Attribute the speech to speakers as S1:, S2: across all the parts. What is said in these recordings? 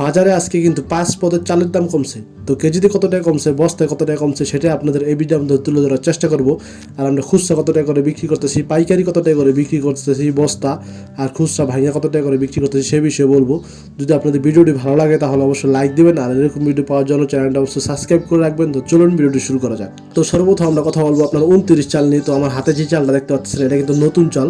S1: বাজারে আজকে কিন্তু পাঁচ পদের চালের দাম কমছে। তো কেজিতে কত টাকা কমছে, বস্তায় কত টাকা কমছে সেটা আপনাদের এই ভিডিও আমাদের তুলে ধরার চেষ্টা করব। আর আমরা খুচরা কত টাকা করে বিক্রি করতেছি, পাইকারি কত টাকা করে বিক্রি করতেছি, বস্তা আর খুচরা ভাইয়া কত টাকা করে বিক্রি করতেছি, সে বিষয়ে বলব। যদি আপনাদের ভিডিওটি ভালো লাগে, তাহলে অবশ্যই লাইক দিবেন আর এরকম ভিডিও পাওয়ার জন্য চ্যানেলটা অবশ্যই সাবস্ক্রাইব করে রাখবেন। তো চলুন ভিডিওটি শুরু করা যাক। তো সর্বপ্রথম আমরা কথা বলব আপনার উনত্রিশ চাল নিয়ে। তো আমার হাতে যে চালটা দেখতে পাচ্ছেন, এটা কিন্তু নতুন চাল।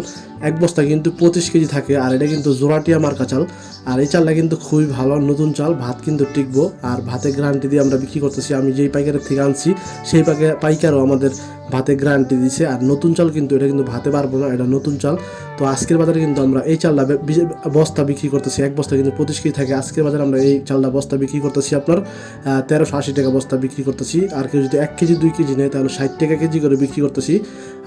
S1: এক বস্তা কিন্তু পঁচিশ কেজি থাকে আর এটা কিন্তু জোরাটিয়া মার্কা চাল। আর এই চালটা কিন্তু খুবই ভালো নতুন চাল, ভাত কিন্তু টিকবো। আর ভাতে গ্যারান্টি দিয়ে আমরা বিক্রি করতেছি, আমি যেই পাইকারের থেকে আনছি, সেই পাইকার পাইকারও আমাদের ভাতে গ্যারান্টি দিছে। আর নতুন চাল কিন্তু, এটা কিন্তু ভাতে পারব না, এটা নতুন চাল। তো আজকের বাজারে কিন্তু আমরা এই চালটা বস্তা বিক্রি করতেছি। এক বস্তা কিন্তু পঁচিশ কেজি থাকে। আজকের বাজারে আমরা এই চালটা বস্তা বিক্রি করতেছি আপনার তেরোশো আশি টাকা বস্তা বিক্রি করতেছি। আর কেউ যদি এক কেজি, দুই কেজি নেয়, তাহলে ষাট টাকা কেজি করে বিক্রি করতেছি।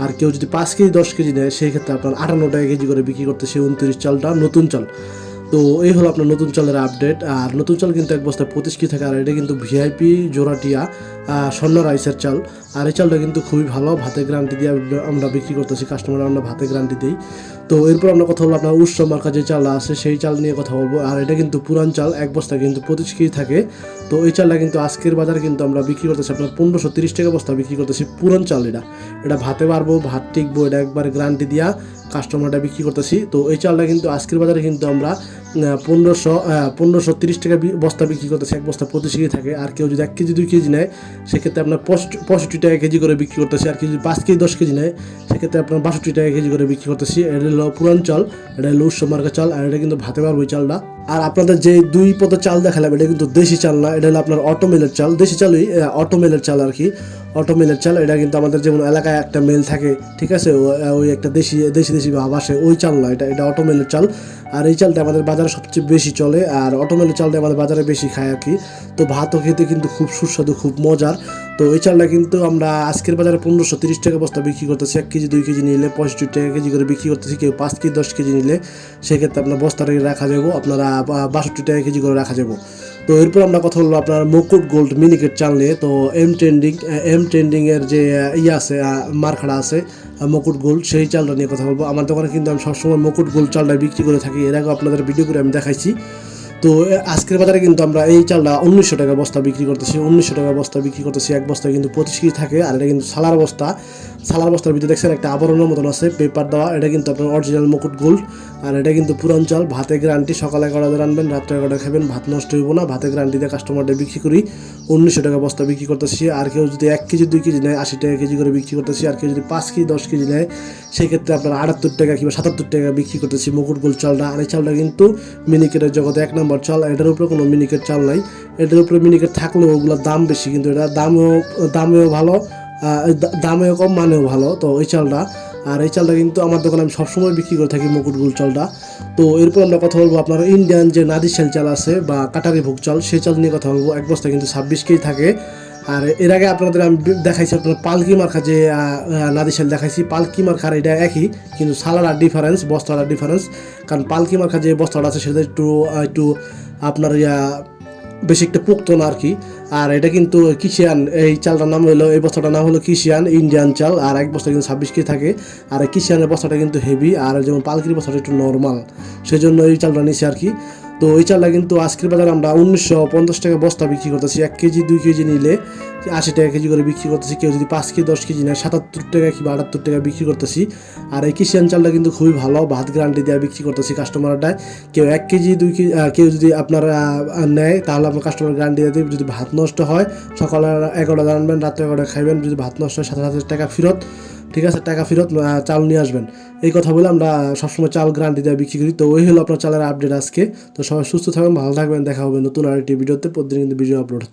S1: আর কেউ যদি পাঁচ কেজি, দশ কেজি নেয়, সেই ক্ষেত্রে আপনার আটান্ন টাকা কেজি করে বিক্রি করতেছি। উনত্রিশ চালটা নতুন চাল। তো এই হলো আপনার নতুন চালের আপডেট আর নতুন চাল কিন্তু এক বস্তায় পঁচিশ কি থাকে, আর এটা কিন্তু ভিআইপি জোড়াটিয়া স্বর্ণ রাইসের চাল। আর এই চালটা কিন্তু খুবই ভালো ভাতে গ্রান্টি দিয়ে আমরা বিক্রি করতেছি কাস্টমার আমরা ভাতে গ্রান্টি দিই। তো এরপর আমরা কথা বলব আপনার উৎসব মার্কা যে চাল আছে, সেই চাল নিয়ে কথা বলব। আর এটা কিন্তু পুরান চাল, এক বস্তা কিন্তু পঁচিশ কেজি থাকে। তো এই চালটা কিন্তু আজকের বাজারে কিন্তু আমরা বিক্রি করতেছি আপনার পনেরোশো তিরিশ টাকা বস্তা বিক্রি করতেছি পুরান চাল এটা। এটা ভাতে পারব, ভাত টিকবো, এটা একবার গ্যারান্টি দিয়া কাস্টমারটা বিক্রি করতেছি। তো এই চালটা কিন্তু আজকের বাজারে কিন্তু আমরা পনেরোশো পনেরোশো তিরিশ টাকা বস্তা বিক্রি করতেছি, এক বস্তা পঁচিশ কেজি থাকে। আর কেউ যদি এক কেজি, দুই কেজি নেয়, সেক্ষেত্রে আপনার পঁয়ষট্টি টাকা কেজি করে বিক্রি করতেছি। আর কেউ যদি পাঁচ কেজি, দশ কেজি নেয়, সেক্ষেত্রে আপনার বাষট্টি টাকা কেজি করে বিক্রি করতেছি। পুরান চাল এটা হলো উৎসব চাল আর এটা কিন্তু ভাতে পারব চালটা। আর আপনাদের যে দুই পদের চাল দেখালাম, এটা কিন্তু দেশি চাল না, এটা হলো আপনার অটো মিলের চাল। দেশি চালই অটো মিলের চাল আর কি। অটো মিলের চাল, এটা কিন্তু আমাদের যেমন এলাকায় একটা মেল থাকে, ঠিক আছে? ওই একটা দেশি দেশি দেশি ভাব আসে, ওই চাল না, এটা এটা অটো মিলের চাল। আর এই চালটা আমাদের বাজারে সবচেয়ে বেশি চলে, আর অটো মিলের চালটা আমাদের বাজারে বেশি খায় আর কি। তো ভাতও খেতে কিন্তু খুব সুস্বাদু, খুব মজার। তো এই চালটা কিন্তু আমরা আজকের বাজারে পনেরোশো তিরিশ টাকা বস্তা বিক্রি করতেছি, এক কেজি, দুই কেজি নিলে পঁয়ষট্টি টাকা কেজি করে বিক্রি করতেছি, কেউ পাঁচ কেজি, দশ কেজি নিলে। সেক্ষেত্রে আপনার বস্তাটা রাখা যাব, আপনারা বাষট্টি টাকা কেজি করে রাখা যাব। তো এরপর আমরা কথা বলব আপনার মুকুট গোল্ড মিনিকেট চাল নিয়ে। তো এম ট্রেন্ডিং এম ট্রেন্ডিংয়ের যে ইয়ে আছে মারখাড়া আছে মুকুট গোল্ড সেই চালটা নিয়ে কথা বলব। আমার দোকানে কিন্তু আমি সবসময় মুকুট গোল্ড চালটা বিক্রি করে থাকি। এর আগে আপনাদের ভিডিও করে আমি দেখাইছি। তো আজকের বাজারে কিন্তু আমরা এই চালটা উনিশশো টাকা বস্তা বিক্রি করতেছি, উনিশশো টাকা বস্তা বিক্রি করতেছি, এক বস্তা কিন্তু পঁচিশ কেজি থাকে আর এটা কিন্তু সালার বস্তা। সালার বস্তার ভিতরে দেখছেন একটা আবরণের মতন আছে, পেপার দেওয়া, এটা কিন্তু আপনার অরিজিনাল মুকুট গোল্ড আর এটা কিন্তু পুরান চাল ভাতে গ্যারান্টি সকালে এগারোটা রানবেন, রাত্রে এগারোটা খাবেন, ভাত নষ্ট হইব না ভাতে গ্যারান্টি দিয়ে কাস্টমারদের বিক্রি করি। উনিশশো টাকা বস্তা বিক্রি করতেছি, আর কেউ যদি এক কেজি, দুই কেজি নেয়, আশি টাকা কেজি করে বিক্রি করতেছি, আর কেউ যদি পাঁচ কেজি, দশ কেজি নেয়, সেক্ষেত্রে আপনার আটাত্তর টাকা কিংবা সাতাত্তর টাকা বিক্রি করতেছি মুকুট গোল্ড চালটা। আর এই চালটা কিন্তু মিনিকেটের জগতে এক নম্বর চাল, এটার উপরে কোনো মিনিকেট চাল নাই। এটার উপরে মিনিকেট থাকলেও ওগুলোর দাম বেশি, কিন্তু এটা দামেও দামেও ভালো দামেও কম, মানেও ভালো। তো ওই চালটা, আর এই চালটা কিন্তু আমার দোকানে আমি সবসময় বিক্রি করে থাকি মুকুট গোল চালটা। তো এরপর আমরা কথা বলব আপনার ইন্ডিয়ান যে নাদিশাল চাল আছে বা কাটারি ভোগ চাল, সেই চাল নিয়ে কথা বলব। এক বস্তা কিন্তু ছাব্বিশ কেজি থাকে। আর এর আগে আপনাদের আমি দেখাইছি আপনার পালকি মার্কা যে নাদিশাল দেখাইছি, পালকি মার্কার এটা একই, কিন্তু সালার আর ডিফারেন্স বস্তার আর ডিফারেন্স কারণ পালকি মার্কা যে বস্তাটা আছে, সেটা একটু একটু আপনার ইয়া, বেশি একটা পোক্ত না আর কি। আর এটা কিন্তু কিষিয়ান, এই চালটার নাম হলো, এই বস্তাটার নাম হলো কিষিয়ান, ইন্ডিয়ান চাল, আর এক বস্তা কিন্তু ছাব্বিশ কেজি থাকে। আর এই কিষিয়ানের বস্তাটা কিন্তু হেভি, আর যেমন পালকির বস্তাটা একটু নর্মাল সেই জন্য এই চালটা নিছি আর কি। তো এই চালটা কিন্তু আজকের বাজারে আমরা উনিশশো পঞ্চাশ টাকা বস্তা বিক্রি করতেছি। এক কেজি, দুই কেজি নিলে আশি টাকা কেজি করে বিক্রি করতেছি। কেউ যদি পাঁচ কেজি, দশ কেজি নেয়, সাতাত্তর টাকা কিংবা আটাত্তর টাকা বিক্রি করতেছি। আর এই কিষিয়ান চালটা কিন্তু খুবই ভালো, ভাত গ্যারান্টি দেওয়া বিক্রি করতেছি কাস্টমারটায় কেউ এক কেজি, দুই কেজি কেউ যদি আপনার নেয়, তাহলে আপনার কাস্টমার গ্যারান্টি দিয়ে যদি ভাত নষ্ট হয়, সকালে এগারোটা জানবেন, রাত্রে এগারোটা খাইবেন। যদি ভাত নষ্ট হয়, সাথে সাথে টাকা ফেরত। ঠিক আছে, টাকা ফেরত চাল নিয়ে আসবেন। এই কথা বলে আমরা সবসময় চাল গ্যারান্টি দেওয়া বিক্রি করি। তো ওই হলো আপনার চালের আপডেট আজকে। তো সবাই সুস্থ থাকবেন, ভালো থাকবেন। দেখা হবে নতুন আরেকটি ভিডিওতে। প্রতিদিন কিন্তু ভিডিও আপলোড হচ্ছে।